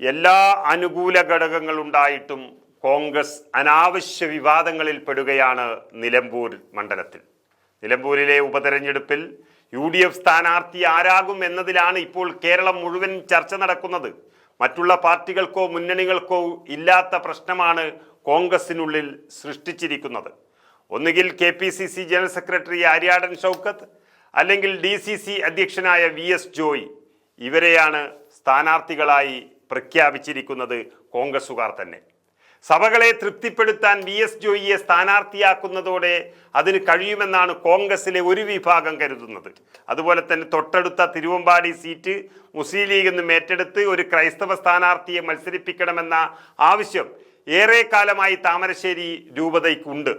എല്ലാ അനുകൂല ഘടകങ്ങളുണ്ടായിട്ടും കോൺഗ്രസ് അനാവശ്യ വിവാദങ്ങളിൽ പെടുകയാണ് നിലമ്പൂർ മണ്ഡലത്തിൽ. നിലമ്പൂരിലെ ഉപതെരഞ്ഞെടുപ്പിൽ യു ഡി എഫ് സ്ഥാനാർത്ഥി ആരാകും എന്നതിലാണ് ഇപ്പോൾ കേരളം മുഴുവൻ ചർച്ച നടക്കുന്നത്. മറ്റുള്ള പാർട്ടികൾക്കോ മുന്നണികൾക്കോ ഇല്ലാത്ത പ്രശ്നമാണ് കോൺഗ്രസിനുള്ളിൽ സൃഷ്ടിച്ചിരിക്കുന്നത്. ഒന്നുകിൽ K P C C general secretary Aryadan Shoukath അല്ലെങ്കിൽ ഡി സി സി അധ്യക്ഷനായ വി എസ് ജോയ് ഇവരെയാണ് സ്ഥാനാർത്ഥികളായി പ്രഖ്യാപിച്ചിരിക്കുന്നത് കോൺഗ്രസുകാർ തന്നെ. സഭകളെ തൃപ്തിപ്പെടുത്താൻ വി എസ് ജോയിയെ സ്ഥാനാർത്ഥിയാക്കുന്നതോടെ അതിന് കഴിയുമെന്നാണ് കോൺഗ്രസിലെ ഒരു വിഭാഗം കരുതുന്നത്. അതുപോലെ തന്നെ തൊട്ടടുത്ത തിരുവമ്പാടി സീറ്റ് മുസ്ലിം ലീഗ് നിന്നും ഏറ്റെടുത്ത് ഒരു ക്രൈസ്തവ സ്ഥാനാർത്ഥിയെ മത്സരിപ്പിക്കണമെന്ന ആവശ്യം ഏറെക്കാലമായി താമരശ്ശേരി രൂപതയ്ക്കുണ്ട്.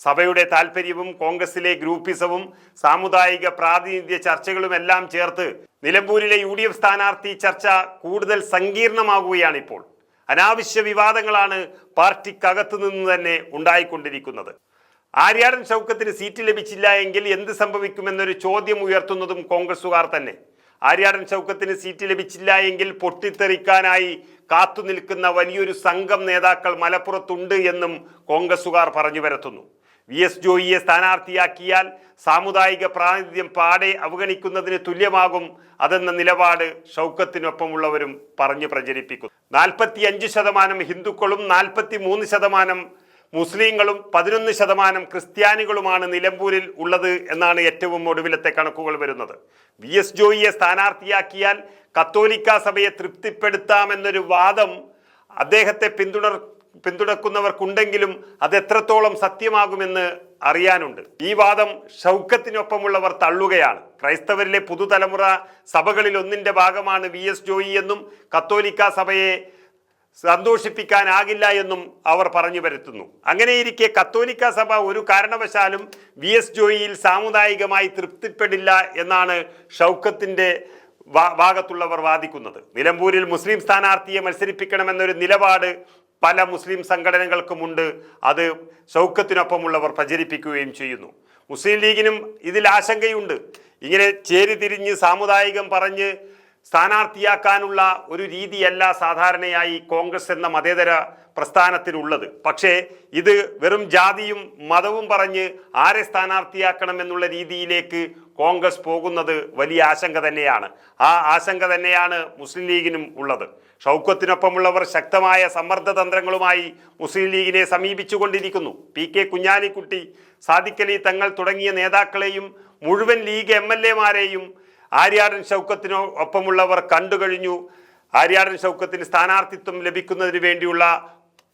സഭയുടെ താല്പര്യവും കോൺഗ്രസിലെ ഗ്രൂപ്പിസവും സാമുദായിക പ്രാതിനിധ്യ ചർച്ചകളുമെല്ലാം ചേർത്ത് നിലമ്പൂരിലെ യു ഡി എഫ് സ്ഥാനാർത്ഥി ചർച്ച കൂടുതൽ സങ്കീർണമാകുകയാണ് ഇപ്പോൾ അനാവശ്യ വിവാദങ്ങളാണ് പാർട്ടിക്കകത്തു നിന്ന് തന്നെ ഉണ്ടായിക്കൊണ്ടിരിക്കുന്നത്. ആര്യാടൻ ഷൗക്കത്തിന് സീറ്റ് ലഭിച്ചില്ല എങ്കിൽ എന്ത് സംഭവിക്കുമെന്നൊരു ചോദ്യം ഉയർത്തുന്നതും കോൺഗ്രസുകാർ തന്നെ. ആര്യാടൻ ചൗക്കത്തിന് സീറ്റ് ലഭിച്ചില്ല എങ്കിൽ പൊട്ടിത്തെറിക്കാനായി കാത്തുനിൽക്കുന്ന വലിയൊരു സംഘം നേതാക്കൾ മലപ്പുറത്തുണ്ട് എന്നും കോൺഗ്രസുകാർ പറഞ്ഞു വരത്തുന്നു വി എസ് ജോയിയെ സ്ഥാനാർത്ഥിയാക്കിയാൽ സാമുദായിക പ്രാതിനിധ്യം പാടെ അവഗണിക്കുന്നതിന് തുല്യമാകും അതെന്ന നിലപാട് ഷൗക്കത്തിനൊപ്പമുള്ളവരും പറഞ്ഞു പ്രചരിപ്പിക്കുന്നു. നാൽപ്പത്തി അഞ്ച് ശതമാനം ഹിന്ദുക്കളും നാൽപ്പത്തി മൂന്ന് ശതമാനം മുസ്ലിങ്ങളും പതിനൊന്ന് ശതമാനം ക്രിസ്ത്യാനികളുമാണ് നിലമ്പൂരിൽ ഉള്ളത് എന്നാണ് ഏറ്റവും ഒടുവിലത്തെ കണക്കുകൾ വരുന്നത്. വി എസ് ജോയിയെ സ്ഥാനാർത്ഥിയാക്കിയാൽ കത്തോലിക്ക സഭയെ തൃപ്തിപ്പെടുത്താമെന്നൊരു വാദം അദ്ദേഹത്തെ പിന്തുണർ പിന്തുണക്കുന്നവർക്കുണ്ടെങ്കിലും അത് എത്രത്തോളം സത്യമാകുമെന്ന് അറിയാനുണ്ട്. ഈ വാദം ഷൗക്കത്തിനൊപ്പമുള്ളവർ തള്ളുകയാണ്. ക്രൈസ്തവരിലെ പുതുതലമുറ സഭകളിൽ ഒന്നിന്റെ ഭാഗമാണ് വി എസ് ജോയി എന്നും കത്തോലിക്ക സഭയെ സന്തോഷിപ്പിക്കാനാകില്ല എന്നും അവർ പറഞ്ഞു വരുത്തുന്നു അങ്ങനെയിരിക്കെ കത്തോലിക്ക സഭ ഒരു കാരണവശാലും വി എസ് ജോയിയിൽ സാമുദായികമായി തൃപ്തിപ്പെടില്ല എന്നാണ് ഷൗക്കത്തിന്റെ ഭാഗത്തുള്ളവർ വാദിക്കുന്നത്. നിലമ്പൂരിൽ മുസ്ലിം സ്ഥാനാർത്ഥിയെ മത്സരിപ്പിക്കണമെന്നൊരു നിലപാട് പല മുസ്ലിം സംഘടനകൾക്കുമുണ്ട്. അത് ഷൗക്കത്തിനൊപ്പമുള്ളവർ പ്രചരിപ്പിക്കുകയും ചെയ്യുന്നു. മുസ്ലിം ലീഗിനും ഇതിൽ ആശങ്കയുണ്ട്. ഇങ്ങനെ ചേരിതിരിഞ്ഞ് സാമുദായികം പറഞ്ഞ് സ്ഥാനാർത്ഥിയാക്കാനുള്ള ഒരു രീതിയല്ല സാധാരണയായി കോൺഗ്രസ് എന്ന മതേതര പ്രസ്ഥാനത്തിനുള്ളത്. പക്ഷേ ഇത് വെറും ജാതിയും മതവും പറഞ്ഞ് ആരെ സ്ഥാനാർത്ഥിയാക്കണം എന്നുള്ള രീതിയിലേക്ക് കോൺഗ്രസ് പോകുന്നത് വലിയ ആശങ്ക തന്നെയാണ്. ആ ആശങ്ക തന്നെയാണ് മുസ്ലിം ലീഗിനും ഉള്ളത്. ഷൗക്കത്തിനൊപ്പമുള്ളവർ ശക്തമായ സമ്മർദ്ദ തന്ത്രങ്ങളുമായി മുസ്ലിം ലീഗിനെ സമീപിച്ചുകൊണ്ടിരിക്കുന്നു. പി കെ കുഞ്ഞാലിക്കുട്ടി സാദിഖലി തങ്ങൾ തുടങ്ങിയ നേതാക്കളെയും മുഴുവൻ ലീഗ് എം എൽ എമാരെയും ആര്യാടൻ ഷൗക്കത്തിനോ ഒപ്പമുള്ളവർ കണ്ടുകഴിഞ്ഞു ആര്യാടൻ ഷൗക്കത്തിന് സ്ഥാനാർത്ഥിത്വം ലഭിക്കുന്നതിന് വേണ്ടിയുള്ള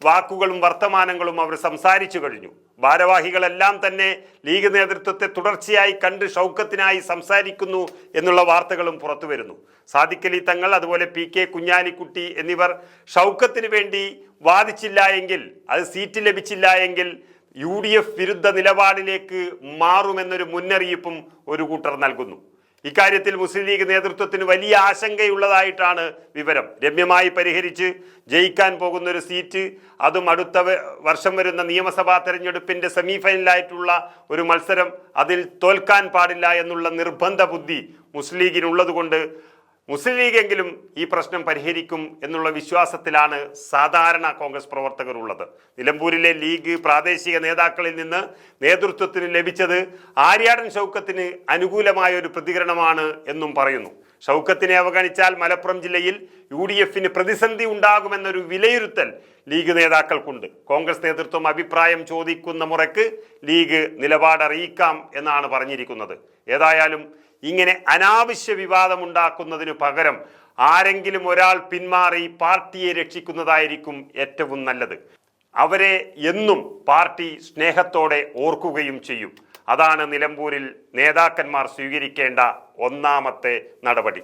വാക്കുകളും വർത്തമാനങ്ങളും അവർ സംസാരിച്ചു കഴിഞ്ഞു. ഭാരവാഹികളെല്ലാം തന്നെ ലീഗ് നേതൃത്വത്തെ തുടർച്ചയായി കണ്ട് ഷൗക്കത്തിനായി സംസാരിക്കുന്നു എന്നുള്ള വാർത്തകളും പുറത്തു വരുന്നു. സാദിഖലി തങ്ങൾ അതുപോലെ പി കെ കുഞ്ഞാലിക്കുട്ടി എന്നിവർ ഷൗക്കത്തിന് വേണ്ടി വാദിച്ചില്ല എങ്കിൽ അത് സീറ്റ് ലഭിച്ചില്ല എങ്കിൽ യു ഡി എഫ് വിരുദ്ധ നിലപാടിലേക്ക് മാറുമെന്നൊരു മുന്നറിയിപ്പും ഒരു കൂട്ടർ നൽകുന്നു. ഇക്കാര്യത്തിൽ മുസ്ലിം ലീഗ് നേതൃത്വത്തിന് വലിയ ആശങ്കയുള്ളതായിട്ടാണ് വിവരം. രമ്യമായി പരിഹരിച്ച് ജയിക്കാൻ പോകുന്ന ഒരു സീറ്റ് അതും അടുത്ത വർഷം വരുന്ന നിയമസഭാ തെരഞ്ഞെടുപ്പിന്റെ സെമിഫൈനലായിട്ടുള്ള ഒരു മത്സരം അതിൽ തോൽക്കാൻ പാടില്ല എന്നുള്ള നിർബന്ധ ബുദ്ധി മുസ്ലിം ലീഗിനുള്ളതുകൊണ്ട് മുസ്ലിം ലീഗെങ്കിലും ഈ പ്രശ്നം പരിഹരിക്കും എന്നുള്ള വിശ്വാസത്തിലാണ് സാധാരണ കോൺഗ്രസ് പ്രവർത്തകർ ഉള്ളത് നിലമ്പൂരിലെ ലീഗ് പ്രാദേശിക നേതാക്കളിൽ നിന്ന് നേതൃത്വത്തിന് ലഭിച്ചത് ആര്യാടൻ ഷൗക്കത്തിന് അനുകൂലമായ ഒരു പ്രതികരണമാണ് എന്നും പറയുന്നു. ഷൗക്കത്തിനെ അവഗണിച്ചാൽ മലപ്പുറം ജില്ലയിൽ യു ഡി എഫിന് പ്രതിസന്ധി ഉണ്ടാകുമെന്നൊരു വിലയിരുത്തൽ ലീഗ് നേതാക്കൾക്കുണ്ട്. കോൺഗ്രസ് നേതൃത്വം അഭിപ്രായം ചോദിക്കുന്ന മുറയ്ക്ക് ലീഗ് നിലപാടറിയിക്കാം എന്നാണ് പറഞ്ഞിരിക്കുന്നത്. ഏതായാലും ഇങ്ങനെ അനാവശ്യ വിവാദമുണ്ടാക്കുന്നതിനു പകരം ആരെങ്കിലും ഒരാൾ പിന്മാറി പാർട്ടിയെ രക്ഷിക്കുന്നതായിരിക്കും ഏറ്റവും നല്ലത്. അവരെ എന്നും പാർട്ടി സ്നേഹത്തോടെ ഓർക്കുകയും ചെയ്യും. അതാണ് നിലമ്പൂരിൽ നേതാക്കന്മാർ സ്വീകരിക്കേണ്ട ഒന്നാമത്തെ നടപടി.